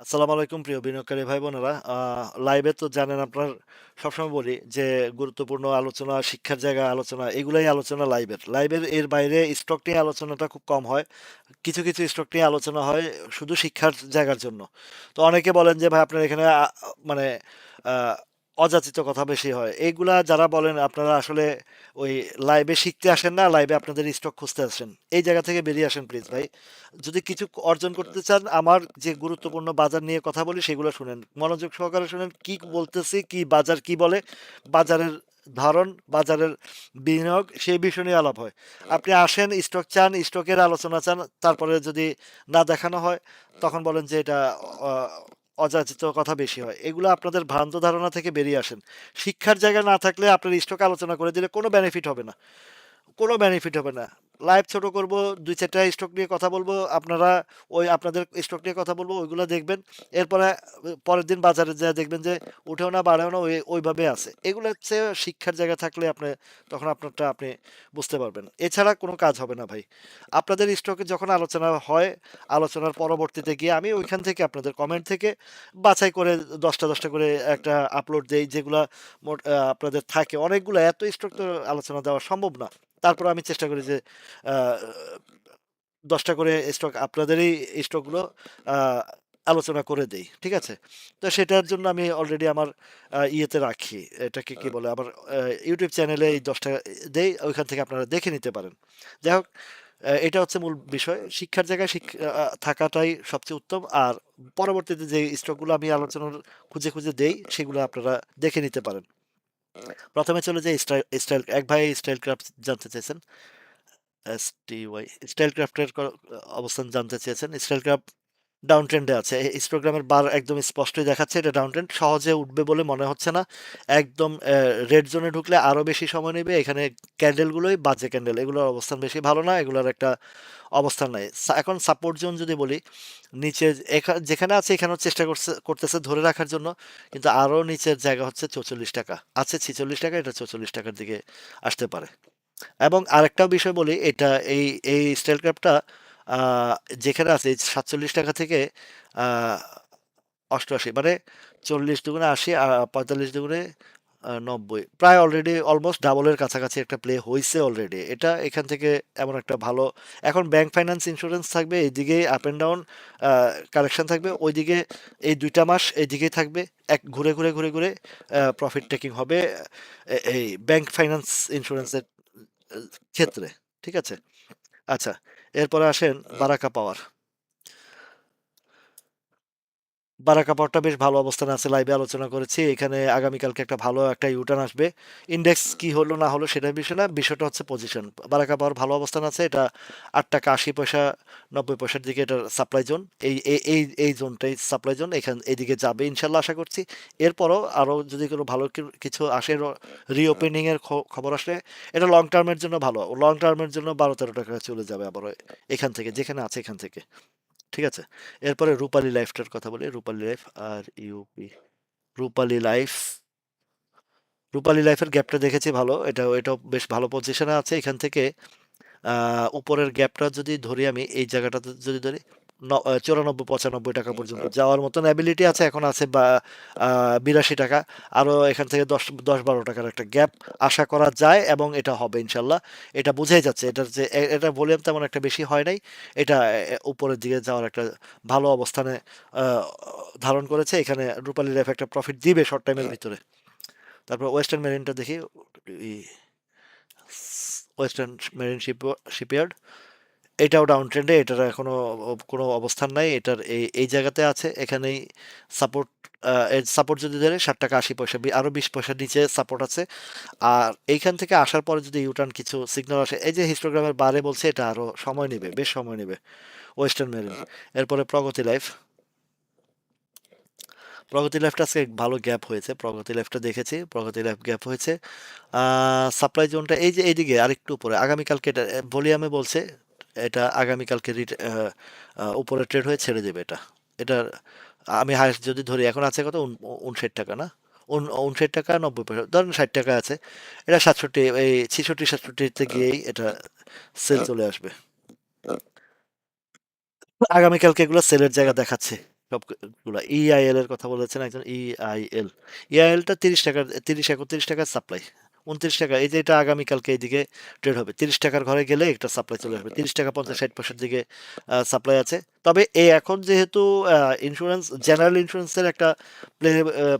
আসসালামু আলাইকুম প্রিয় বিনিয়োগকারী ভাই বোনেরা লাইভে তো জানেন আপনার, সবসময় বলি যে গুরুত্বপূর্ণ আলোচনা, শিক্ষার জায়গা আলোচনা, এগুলাই আলোচনা লাইভের লাইভের এর বাইরে স্টক নিয়ে আলোচনাটা খুব কম হয়। কিছু কিছু স্টক নিয়ে আলোচনা হয় শুধু শিক্ষার জায়গার জন্য। তো অনেকে বলেন যে, ভাই, আপনার এখানে মানে অযাচিত কথা বেশি হয়। এইগুলা যারা বলেন, আপনারা আসলে ওই লাইভে শিখতে আসেন না লাইভে আপনাদের স্টক খুঁজতে আসেন। এই জায়গা থেকে বেরিয়ে আসেন প্লিজ ভাই। যদি কিছু অর্জন করতে চান, আমার যে গুরুত্বপূর্ণ বাজার নিয়ে কথা বলি, সেগুলো শুনেন। মনোযোগ সহকারে শুনেন, কি বলতেছি, কি বাজার কি বলে, বাজারের ধারণ বাজারের বিনিয়োগ সেই বিষয় নিয়ে আলাপ হয়। আপনি আসেন স্টক চান স্টকের আলোচনা চান, তারপরে যদি না দেখানো হয়, তখন বলেন যে এটা অযাচিত কথা বেশি হয়। এগুলো আপনাদের ভ্রান্ত ধারণা থেকে বেরিয়ে আসেন। শিক্ষার জায়গা না থাকলে আপনার স্টক আলোচনা করে দিলে কোনো বেনিফিট হবে না। কোনো বেনিফিট হবে না। লাইভ ছোট করব, দুই চারটা স্টক নিয়ে কথা বলব, আপনারা ওই আপনাদের স্টক নিয়ে কথা বলব, ওইগুলো দেখবেন। এরপরে, পরের দিন বাজারে যা দেখবেন যে উঠেও না, বাড়েও না, ওই, ওইভাবে আছে। এগুলো হচ্ছে শিক্ষার জায়গা থাকলে আপনি, তখন আপনারটা আপনি বুঝতে পারবেন। এছাড়া কোনো কাজ হবে না ভাই। আপনাদের স্টকে যখন আলোচনা হয়, আলোচনার পরবর্তীতে গিয়ে আমি ওইখান থেকে আপনাদের কমেন্ট থেকে বাছাই করে দশটা দশটা করে একটা আপলোড দেই, যেগুলা আপনাদের থাকে। অনেকগুলো, এত স্টক তো আলোচনা দেওয়া সম্ভব না। তারপর আমি চেষ্টা করি যে দশটা করে স্টক আপনাদেরই স্টকগুলো আলোচনা করে দেই ঠিক আছে? তো সেটার জন্য আমি অলরেডি আমার ইয়েতে রাখি এটাকে কি বলে? আমার ইউটিউব চ্যানেলে এই দশটা দেই ওইখান থেকে আপনারা দেখে নিতে পারেন। যাই হোক এটা হচ্ছে মূল বিষয়। শিক্ষার জায়গায় শিক্ষা থাকাটাই সবচেয়ে উত্তম। আর পরবর্তীতে যে স্টকগুলো আমি আলোচনার খুঁজে খুঁজে দেই সেগুলো আপনারা দেখে নিতে পারেন। প্রথমে চলে যে স্টাইল এক ভাই স্টাইল ক্রাফট জানতে চেয়েছেন। এস টি ওয়াই স্টাইল ক্রাফটের অবস্থান জানতে চেয়েছেন। স্টাইল ক্রাফট ডাউন ট্রেন্ডে আছে। হিস্টোগ্রামের বার একদম স্পষ্টই দেখাচ্ছে, এটা ডাউন ট্রেন্ড সহজে উঠবে বলে মনে হচ্ছে না। একদম রেড জোনে ঢুকলে আরও বেশি সময় নেবে। এখানে ক্যান্ডেলগুলোই বাজে ক্যান্ডেল এগুলোর অবস্থান বেশি ভালো না, এগুলোর একটা অবস্থান নাই। এখন সাপোর্ট জোন যদি বলি, নিচে যেখানে আছে এখানেও চেষ্টা করছে, করতেছে ধরে রাখার জন্য। কিন্তু আরও নিচের জায়গা হচ্ছে চৌচল্লিশ টাকা। আছে ছিচল্লিশ টাকা, এটা চৌচল্লিশ টাকার দিকে আসতে পারে। এবং আরেকটাও বিষয় বলি, এটা এই এই স্টাইল ক্রাফটটা যেখানে আছে সাতচল্লিশ টাকা থেকে অষ্টআশি মানে চল্লিশ দুগুণে আশি আর পঁয়তাল্লিশ দুগুণে নব্বই। প্রায় অলরেডি অলমোস্ট ডাবলের কাছাকাছি একটা প্লে হয়েছে অলরেডি এটা এখান থেকে এমন একটা ভালো, এখন ব্যাংক ফাইন্যান্স ইন্স্যুরেন্স থাকবে এইদিকে আপ অ্যান্ড ডাউন কারেকশন থাকবে, ওইদিকে এই দুইটা মাস এইদিকেই থাকবে, এক ঘুরে ঘুরে ঘুরে ঘুরে প্রফিট টেকিং হবে এই ব্যাংক ফাইন্যান্স ইন্স্যুরেন্সের ক্ষেত্রে, ঠিক আছে? আচ্ছা এরপরে আসেন বারাকা পাওয়ার। বারাকা পাওয়ারটা বেশ ভালো অবস্থানে আছে লাইভে আলোচনা করেছি। এখানে আগামীকালকে একটা ভালো একটা ইউটার্ন আসবে। ইন্ডেক্স কি হলো না হলো সেটা বিষয় না, বিষয়টা হচ্ছে পজিশন বারাকা পাওয়ার ভালো অবস্থান আছে, এটা আট টাকা আশি পয়সা, নব্বই পয়সার দিকে এটার সাপ্লাই জোন এই এই এই জোনটাই সাপ্লাই জোন এখান এইদিকে যাবে ইনশাল্লাহ আশা করছি। এরপরও আরও যদি কোনো ভালো কিছু আসে রিওপেনিংয়ের খবর আসলে, এটা লং টার্মের জন্য ভালো। লং টার্মের জন্য বারো তেরো টাকা চলে যাবে আবার এখান থেকে, যেখানে আছে এখান থেকে। ঠিক আছে? এরপরে রূপালী লাইফটার কথা বলি, রূপালী লাইফ আর ইউপি রূপালী লাইফ রূপালী লাইফের গ্যাপটা দেখেছি ভালো এটা এটা বেশ ভালো পজিশনে আছে। এখান থেকে উপরের গ্যাপটা যদি ধরি আমি, এই জায়গাটাতে যদি ধরি চুরানব্বই পঁচানব্বই টাকা পর্যন্ত। যাওয়ার মতন অ্যাবিলিটি আছে এখন আছে বা বিরাশি টাকা। আরও এখান থেকে দশ দশ বারো টাকার একটা গ্যাপ আশা করা যায় এবং এটা হবে ইনশাল্লাহ এটা বোঝাই যাচ্ছে এটার যে এটা ভলিউম তেমন একটা বেশি হয় নাই। এটা উপরের দিকে যাওয়ার একটা ভালো অবস্থানে ধারণ করেছে। এখানে রূপালী লাইফ একটা প্রফিট দিবে শর্ট টাইমের ভিতরে। তারপর ওয়েস্টার্ন মেরিনটা দেখি। ওয়েস্টার্ন মেরিন শিপ শিপইয়ার্ড এটাও ডাউন ট্রেন্ডে এটার এখনও কোনো অবস্থান নাই। এটার এই এই জায়গাতে আছে। এখানেই সাপোর্ট এর সাপোর্ট যদি ধরে ষাট টাকা আশি পয়সা বি- আরও বিশ পয়সার নিচে সাপোর্ট আছে। আর এইখান থেকে আসার পরে যদি ইউটার্ন কিছু সিগন্যাল আসে এই যে হিস্টোগ্রামের বারে বলছে এটা আরও সময় নেবে বেশ সময় নেবে। ওয়েস্টার্ন মেরিন এরপরে প্রগতি লাইফ প্রগতি লাইফটা আজকে ভালো গ্যাপ হয়েছে। প্রগতি লাইফটা দেখেছি প্রগতি লাইফ গ্যাপ হয়েছে। সাপ্লাই জোনটা এই যে এইদিকে আরেকটু উপরে আগামীকালকে এটা ভলিউমে বলছে এটা আগামীকালকে উপরে ট্রেড হয়ে ছেড়ে দেবে এটা। এটা আমি হায়েস্ট যদি ধরি এখন আছে কত? উনষাট টাকা না? উনষাট টাকা নব্বই পয়সা ধরেন ষাট টাকা আছে। এটা সাতষট্টি এই ছিষট্টি সাতষট্টিতে গিয়েই এটা সেল চলে আসবে। আগামীকালকে এগুলো সেলের জায়গা দেখাচ্ছে। সবগুলা ইআইএল এর কথা বলেছেন একজন ইআইএল ইআইএলটা তিরিশ টাকার তিরিশ একত্রিশ টাকার সাপ্লাই উনত্রিশ টাকা, এই যে এটা আগামীকালকে এইদিকে ট্রেড হবে। তিরিশ টাকার ঘরে গেলে একটা সাপ্লাই চলে আসবে। তিরিশ টাকা পঞ্চাশ ষাট পয়সার দিকে সাপ্লাই আছে। তবে এই এখন যেহেতু ইন্স্যুরেন্স জেনারেল ইন্স্যুরেন্সের একটা প্লে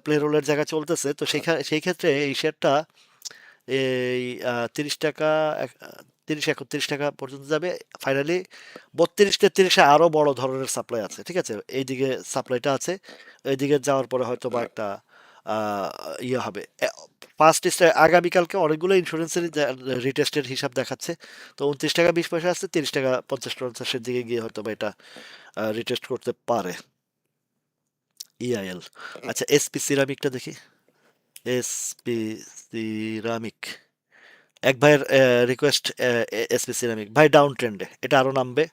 প্লে রোলের জায়গা চলতেছে, তো সেই সেই ক্ষেত্রে এই শেয়ারটা এই তিরিশ টাকা তিরিশ, একত্রিশ টাকা পর্যন্ত যাবে। ফাইনালি বত্রিশ তেত্রিশে আরও বড় ধরনের সাপ্লাই আছে, ঠিক আছে? এইদিকে সাপ্লাইটা আছে। এইদিকে যাওয়ার পরে হয়তো বা একটা ইয়ে হবে। পাঁচ ফার্স্ট আগামীকালকে অনেকগুলো ইন্স্যুরেন্সের রিটেস্টের হিসাব দেখাচ্ছে। তো উনত্রিশ টাকা বিশ পয়সা আছে তিরিশ টাকা পঞ্চাশ পঞ্চাশের দিকে গিয়ে হয়তো বা এটা রিটেস্ট করতে পারে। ইআইএল আচ্ছা এসপি সিরামিকটা দেখি। এসপি সিরামিক এক ভাইয়ের রিকোয়েস্ট এসপি সিরামিক ভাই ডাউন ট্রেন্ডে এটা আরও নামবে।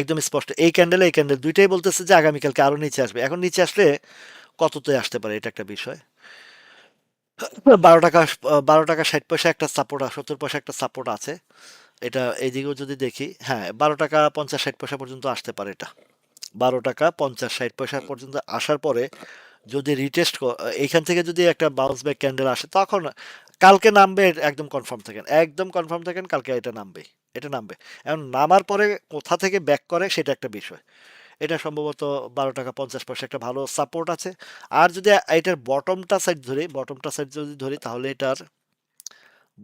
একদম স্পষ্ট। এই ক্যান্ডেল এই ক্যান্ডেল দুইটাই বলতেছে যে আগামীকালকে আরও নিচে আসবে। এখন নিচে আসলে কততে আসতে পারে, এটা একটা বিষয়। বারো টাকা বারো টাকা ষাট পয়সা একটা সাপোর্ট সত্তর পয়সা একটা সাপোর্ট আছে। এটা এইদিকেও যদি দেখি হ্যাঁ বারো টাকা পঞ্চাশ ষাট পয়সা পর্যন্ত আসতে পারে এটা। বারো টাকা পঞ্চাশ ষাট পয়সা পর্যন্ত আসার পরে যদি রিটেস্ট এইখান থেকে যদি একটা বাউন্স ব্যাক ক্যান্ডেল আসে তখন কালকে নামবে একদম কনফার্ম থাকেন। একদম কনফার্ম থাকেন কালকে এটা নামবে এটা নামবে। এখন নামার পরে কোথা থেকে ব্যাক করে সেটা একটা বিষয়। এটা সম্ভবত বারো টাকা পঞ্চাশ পয়সা, একটা ভালো সাপোর্ট আছে। আর যদি এটার বটমটা সাইড ধরি বটমটা সাইড যদি ধরি, তাহলে এটার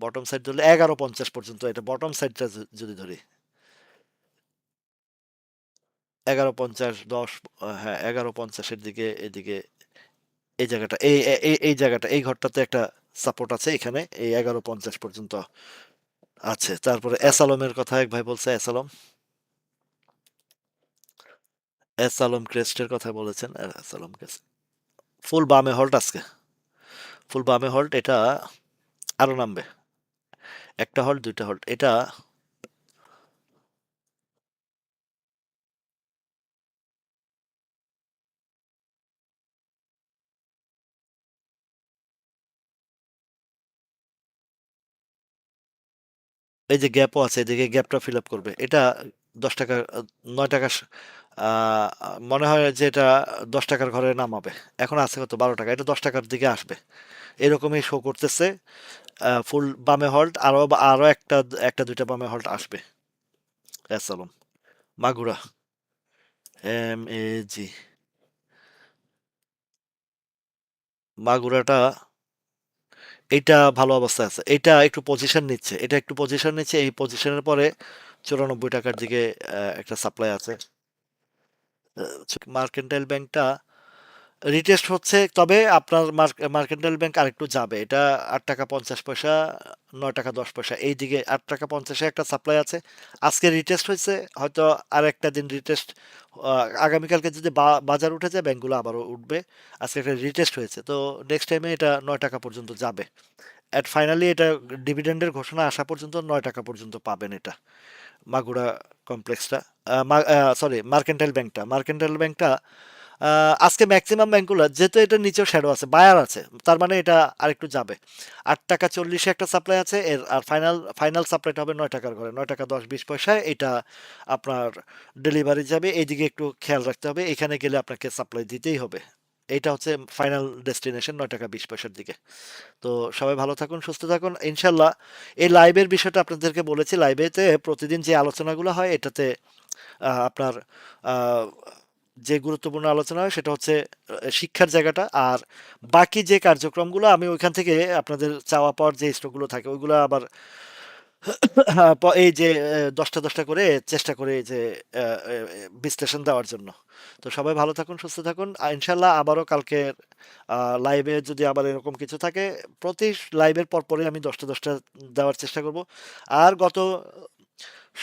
বটম সাইড ধরলে এগারো পঞ্চাশ পর্যন্ত, এটা বটম সাইডটা যদি ধরি। এগারো পঞ্চাশ, দশ হ্যাঁ এগারো পঞ্চাশের দিকে, এদিকে এই জায়গাটা, এই এই জায়গাটা, এই ঘরটাতে একটা সাপোর্ট আছে এখানে, এই এগারো পঞ্চাশ পর্যন্ত আছে। তারপরে অ্যাসালমের কথা এক ভাই বলছে অ্যাসালম অ্যাসালম ক্রেস্টের কথা বলেছেন অ্যাসালম ক্রেস্ট। ফুল বামে হল্ট আজকে। ফুল বামে হল্ট, এটা আরও নামবে। একটা হল্ট, দুইটা হল্ট। এটা এই যে গ্যাপও আছে, এদিকে গ্যাপটা ফিল আপ করবে। এটা দশ টাকা, নয় টাকা মনে হয় যে এটা দশ টাকার ঘরে নামাবে। এখন আছে কত বারো টাকা, এটা দশ টাকার দিকে আসবে। এরকমই শো করতেছে ফুল বামে হল্ট আরও আরও একটা একটা, দুইটা বামে হল্ট আসবে। অ্যাসালম মাগুরা। এম এ জি মাগুরাটা, এইটা ভালো অবস্থা আছে। এটা একটু পজিশন নিচ্ছে। এটা একটু পজিশন নিচ্ছে, এই পজিশনের পরে চুরানব্বই টাকার দিকে একটা সাপ্লাই আছে। মার্কেন্টাইল ব্যাংকটা রিটেস্ট হচ্ছে, তবে আপনার মার্কেন্টাইল ব্যাংক আরেকটু যাবে। এটা আট টাকা পঞ্চাশ পয়সা, নয় টাকা দশ পয়সা। এই দিকে আট টাকা পঞ্চাশে একটা সাপ্লাই আছে। আজকে রিটেস্ট হয়েছে, হয়তো আর একটা দিন রিটেস্ট আগামীকালকে যদি বাজার উঠে যায়, ব্যাংকগুলো আবারও উঠবে। আজকে একটা রিটেস্ট হয়েছে। তো নেক্সট টাইমে এটা নয় টাকা পর্যন্ত যাবে। অ্যাট ফাইনালি এটা ডিভিডেন্ডের ঘোষণা আসা পর্যন্ত নয় টাকা পর্যন্ত পাবেন এটা। মাগুরা কমপ্লেক্সটা সরি মার্কেন্টাইল ব্যাংকটা। মার্কেন্টাইল ব্যাংকটা আজকে ম্যাক্সিমাম ব্যাংকগুলো যেহেতু এটা নিচেও শ্যাডো আছে বায়ার আছে, তার মানে এটা আরেকটু যাবে। আট টাকা চল্লিশে একটা সাপ্লাই আছে, এর, আর ফাইনাল ফাইনাল সাপ্লাইটা হবে নয় টাকার ঘরে, নয় টাকা দশ বিশ পয়সায় এটা আপনার ডেলিভারি যাবে। এইদিকে একটু খেয়াল রাখতে হবে, এখানে গেলে আপনাকে সাপ্লাই দিতেই হবে। এইটা হচ্ছে ফাইনাল ডেস্টিনেশন নয় টাকা বিশ পয়সার দিকে। তো সবাই ভালো থাকুন, সুস্থ থাকুন। ইনশাল্লাহ এই লাইভের বিষয়টা আপনাদেরকে বলেছি। লাইভেতে প্রতিদিন যে আলোচনাগুলো হয়, এটাতে আপনার যে গুরুত্বপূর্ণ আলোচনা হয়, সেটা হচ্ছে শিক্ষার জায়গাটা। আর বাকি যে কার্যক্রমগুলো, আমি ওইখান থেকে আপনাদের চাওয়া পাওয়ার যে স্টকগুলো থাকে, ওইগুলো আবার এই যে দশটা দশটা করে চেষ্টা করে যে বিশ্লেষণ দেওয়ার জন্য। তো সবাই ভালো থাকুন, সুস্থ থাকুন। ইনশাল্লাহ আবারও কালকে লাইভে যদি আবার এরকম কিছু থাকে, প্রতি লাইভের পরপরই আমি দশটা দশটা দেওয়ার চেষ্টা করব। আর গত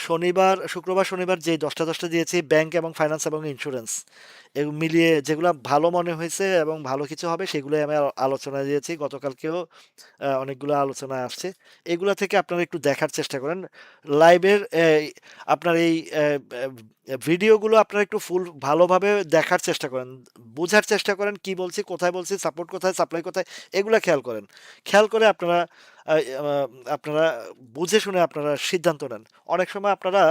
শনিবার, শুক্রবার, শনিবার যে দশটা দশটা দিয়েছি, ব্যাংক এবং ফাইন্যান্স এবং ইন্স্যুরেন্স এগুলো মিলিয়ে যেগুলো ভালো মনে হয়েছে এবং ভালো কিছু হবে, সেগুলোই আমি আলোচনা দিয়েছি। গতকালকেও অনেকগুলো আলোচনা আসছে। এগুলো থেকে আপনারা একটু দেখার চেষ্টা করেন। লাইভের আপনার এই ভিডিওগুলো আপনারা একটু ফুল ভালোভাবে দেখার চেষ্টা করেন। বোঝার চেষ্টা করেন কি বলছি, কোথায় বলছি সাপোর্ট কোথায় সাপ্লাই কোথায়, এগুলো খেয়াল করেন। খেয়াল করে আপনারা আপনারা বুঝে শুনে আপনারা সিদ্ধান্ত নেন অনেক সময় আপনারা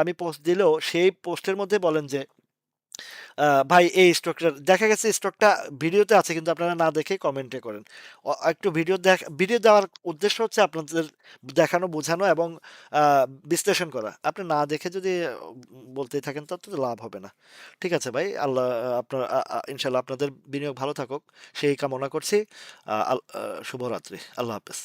আমি পোস্ট দিলেও সেই পোস্টের মধ্যে বলেন যে ভাই এই স্টকটা দেখা গেছে স্টকটা ভিডিওতে আছে কিন্তু আপনারা না দেখে কমেন্টে করেন। একটু ভিডিও দেখ ভিডিও দেওয়ার উদ্দেশ্য হচ্ছে আপনাদের দেখানো, বোঝানো এবং বিশ্লেষণ করা। আপনি না দেখে যদি উম বলতেই থাকেন তাতে তো লাভ হবে না। ঠিক আছে ভাই। আল্লাহ আপনার ইনশাআল্লাহ আপনাদের বিনিয়োগ ভালো থাকুক সেই কামনা করছি। শুভরাত্রি। আল্লাহ হাফেজ।